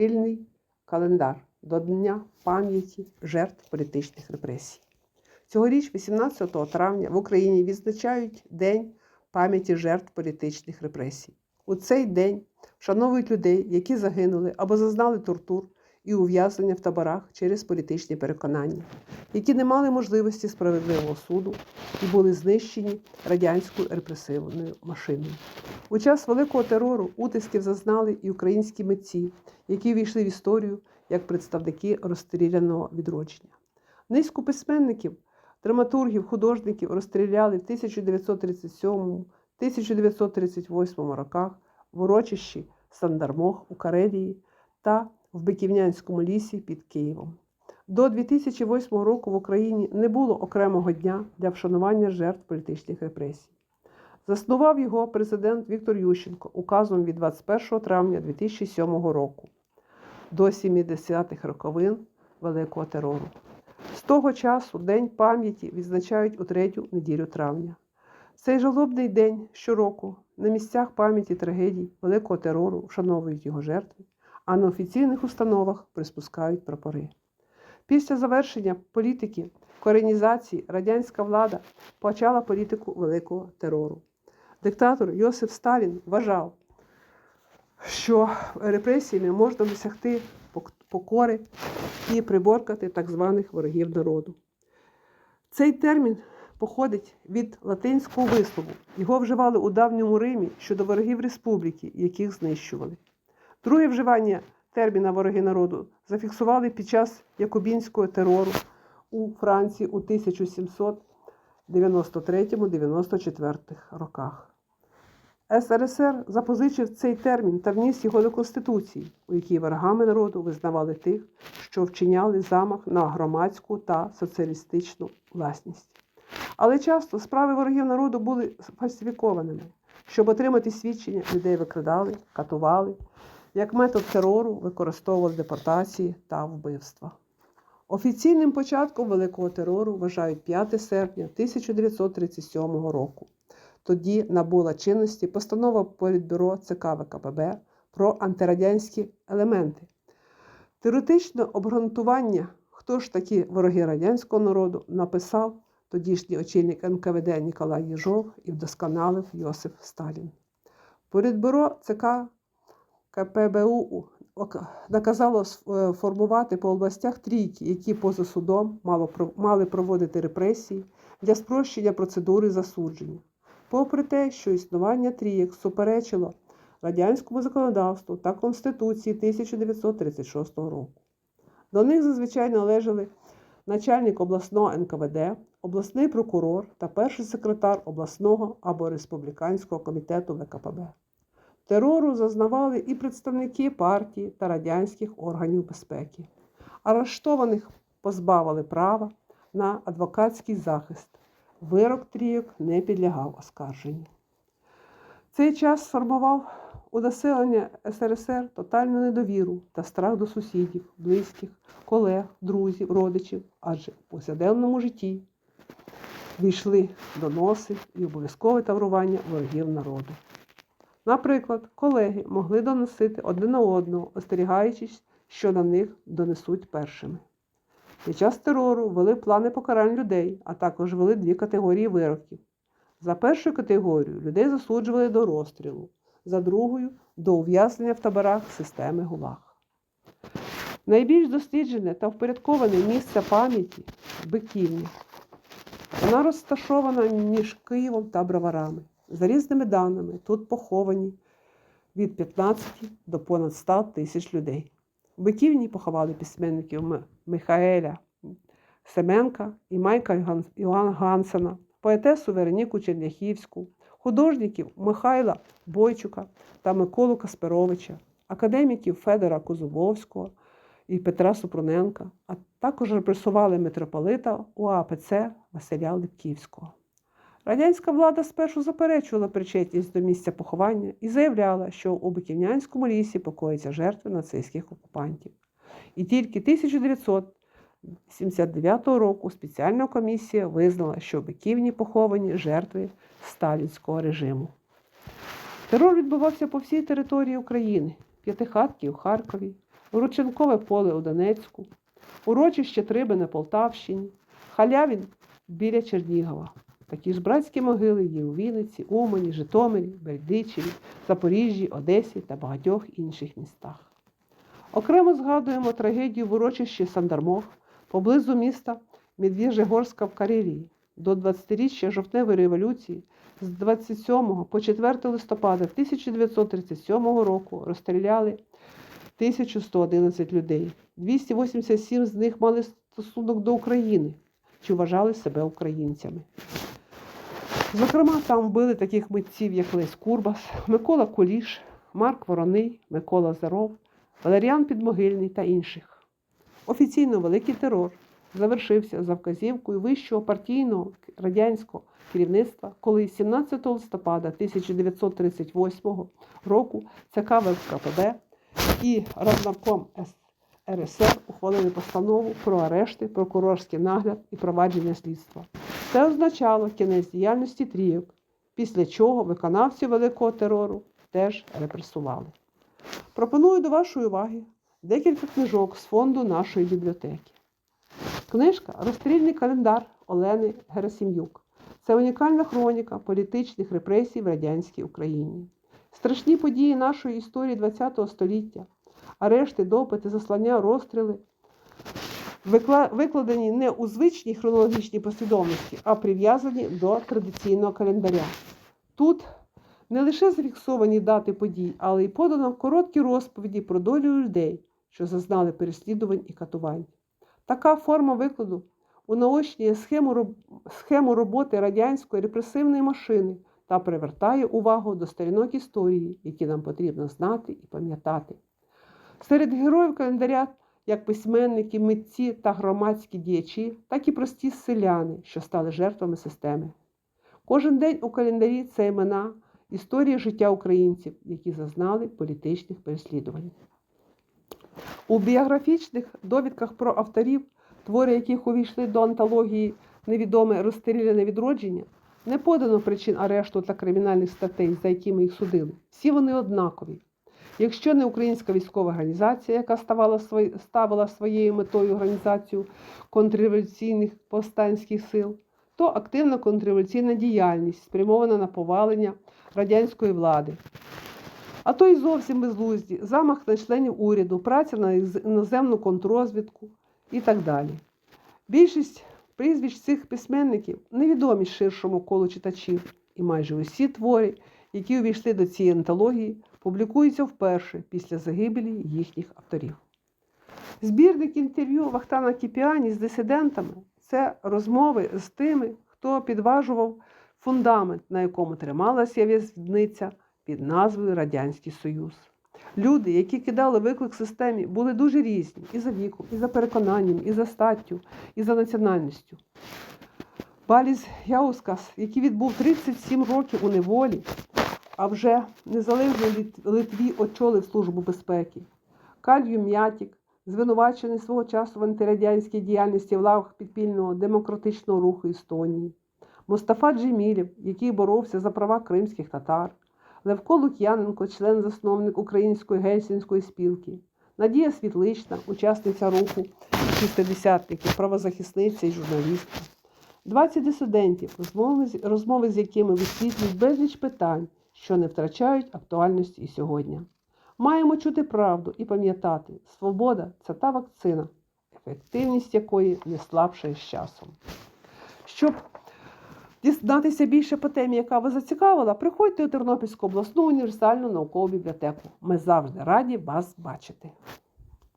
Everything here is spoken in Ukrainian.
Спільний календар до Дня пам'яті жертв політичних репресій. Цьогоріч, 18 травня, в Україні відзначають День пам'яті жертв політичних репресій. У цей день вшановують людей, які загинули або зазнали тортур і ув'язнення в таборах через політичні переконання, які не мали можливості справедливого суду і були знищені радянською репресивною машиною. У час великого терору утисків зазнали і українські митці, які війшли в історію як представники розстріляного відродження. Низку письменників, драматургів, художників розстріляли в 1937-1938 роках в урочищі Сандармох у Карелії та в Биківнянському лісі під Києвом. До 2008 року в Україні не було окремого дня для вшанування жертв політичних репресій. Заснував його президент Віктор Ющенко указом від 21 травня 2007 року до 70-х роковин Великого терору. З того часу День пам'яті відзначають у третю неділю травня. Цей жалобний день щороку на місцях пам'яті трагедій Великого терору вшановують його жертви, а на офіційних установах приспускають прапори. Після завершення політики коренізації радянська влада почала політику великого терору. Диктатор Йосиф Сталін вважав, що репресіями можна досягти покори і приборкати так званих ворогів народу. Цей термін походить від латинського вислову. Його вживали у давньому Римі щодо ворогів республіки, яких знищували. Друге вживання терміна вороги народу зафіксували під час якобінського терору у Франції у 1793-94 роках. СРСР запозичив цей термін та вніс його до Конституції, у якій ворогами народу визнавали тих, що вчиняли замах на громадську та соціалістичну власність. Але часто справи ворогів народу були фальсифікованими. Щоб отримати свідчення, людей викрадали, катували. Як метод терору використовували депортації та вбивства. Офіційним початком Великого терору вважають 5 серпня 1937 року. Тоді набула чинності постанова Політбюро ЦК ВКПБ про антирадянські елементи. Теоретичне обґрунтування, хто ж такі вороги радянського народу, написав тодішній очільник НКВД Ніколай Єжов і вдосконалив Йосиф Сталін. Політбюро ЦК КПБУ наказало формувати по областях трійки, які поза судом мали проводити репресії для спрощення процедури засудження. Попри те, що існування трійок суперечило радянському законодавству та Конституції 1936 року. До них зазвичай належали начальник обласного НКВД, обласний прокурор та перший секретар обласного або республіканського комітету ВКПБ. Терору зазнавали і представники партії та радянських органів безпеки. Арештованих позбавили права на адвокатський захист. Вирок трійок не підлягав оскарженню. Цей час сформував у населення СРСР тотальну недовіру та страх до сусідів, близьких, колег, друзів, родичів, адже в повсякденному житті війшли доноси і обов'язкове таврування ворогів народу. Наприклад, колеги могли доносити один на одного, остерігаючись, що на них донесуть першими. Під час терору ввели плани покарань людей, а також ввели дві категорії вироків. За першу категорію людей засуджували до розстрілу, за другою до ув'язнення в таборах системи ГУЛАГ. Найбільш досліджене та впорядковане місце пам'яті Биківня. Вона розташована між Києвом та Броварами. За різними даними, тут поховані від 15 до понад 100 тисяч людей. В Биківні поховали письменників Михаеля Семенка і Майка Йоганна Гансена, поетесу Вероніку Черняхівську, художників Михайла Бойчука та Миколу Касперовича, академіків Федора Козубовського і Петра Супруненка, а також репресували митрополита УАПЦ Василя Липківського. Радянська влада спершу заперечувала причетність до місця поховання і заявляла, що у Биківнянському лісі покоїться жертви нацистських окупантів. І тільки 1979 року спеціальна комісія визнала, що в Биківні поховані жертви сталінського режиму. Терор відбувався по всій території України: П'ятихатки у Харкові, Рученкове поле у Донецьку, урочище Триби на Полтавщині, Халявін біля Чернігова. Такі ж братські могили є у Вінниці, Умані, Житомирі, Бердичеві, Запоріжжі, Одесі та багатьох інших містах. Окремо згадуємо трагедію в урочищі Сандармох поблизу міста Медвіжегорська в Карелії. До 20-річчя жовтневої революції з 27 по 4 листопада 1937 року розстріляли 1111 людей. 287 з них мали стосунок до України чи вважали себе українцями. Зокрема, там вбили таких митців, як Лесь Курбас, Микола Куліш, Марк Вороний, Микола Заров, Валеріан Підмогильний та інших. Офіційно великий терор завершився за вказівкою вищого партійного радянського керівництва, коли 17 листопада 1938 року ЦК ВКПБ і Раднарком РСР ухвалили постанову про арешти, прокурорський нагляд і провадження слідства. Це означало кінець діяльності трійок, після чого виконавців великого терору теж репресували. Пропоную до вашої уваги декілька книжок з фонду нашої бібліотеки. Книжка Розстрільний календар Олени Герасим'юк. Це унікальна хроніка політичних репресій в радянській Україні. Страшні події нашої історії ХХ століття, арешти, допити, заслання, розстріли, викладені не у звичній хронологічній послідовності, а прив'язані до традиційного календаря. Тут не лише зафіксовані дати подій, але й подано короткі розповіді про долю людей, що зазнали переслідувань і катувань. Така форма викладу унаочнює схему, схему роботи радянської репресивної машини та привертає увагу до сторінок історії, які нам потрібно знати і пам'ятати. Серед героїв календаря як письменники, митці та громадські діячі, так і прості селяни, що стали жертвами системи. Кожен день у календарі це імена історії життя українців, які зазнали політичних переслідувань. У біографічних довідках про авторів, твори яких увійшли до антології невідоме розстріляне відродження, не подано причин арешту та кримінальних статей, за якими їх судили. Всі вони однакові. Якщо не українська військова організація, яка ставала ставила своєю метою організацію контрреволюційних повстанських сил, то активна контрреволюційна діяльність, спрямована на повалення радянської влади. А то й зовсім безглузді, замах на членів уряду, праця на іноземну контррозвідку і так далі. Більшість прізвищ цих письменників невідомі ширшому колу читачів, і майже усі твори, які увійшли до цієї антології, публікуються вперше після загибелі їхніх авторів. Збірник інтерв'ю Вахтана Кіпіані з дисидентами це розмови з тими, хто підважував фундамент, на якому трималася в'язниця під назвою Радянський Союз. Люди, які кидали виклик системі, були дуже різні і за віком, і за переконанням, і за статтю, і за національністю. Баліс Яускас, який відбув 37 років у неволі, а вже незалежно Литві очолив Службу безпеки. Калью М'ятік, звинувачений свого часу в антирадянській діяльності в лавах підпільного демократичного руху Естонії. Мустафа Джемілєв, який боровся за права кримських татар. Левко Лук'яненко, член-засновник Української гельсінської спілки. Надія Світлична, учасниця руху шістидесятників, правозахисниця і журналістка. 20 дисидентів, розмови, розмови з якими висвітлюють безліч питань, що не втрачають актуальності і сьогодні. Маємо чути правду і пам'ятати, свобода це та вакцина, ефективність якої не слабшає з часом. Щоб дізнатися більше по темі, яка вас зацікавила, приходьте у Тернопільську обласну універсальну наукову бібліотеку. Ми завжди раді вас бачити.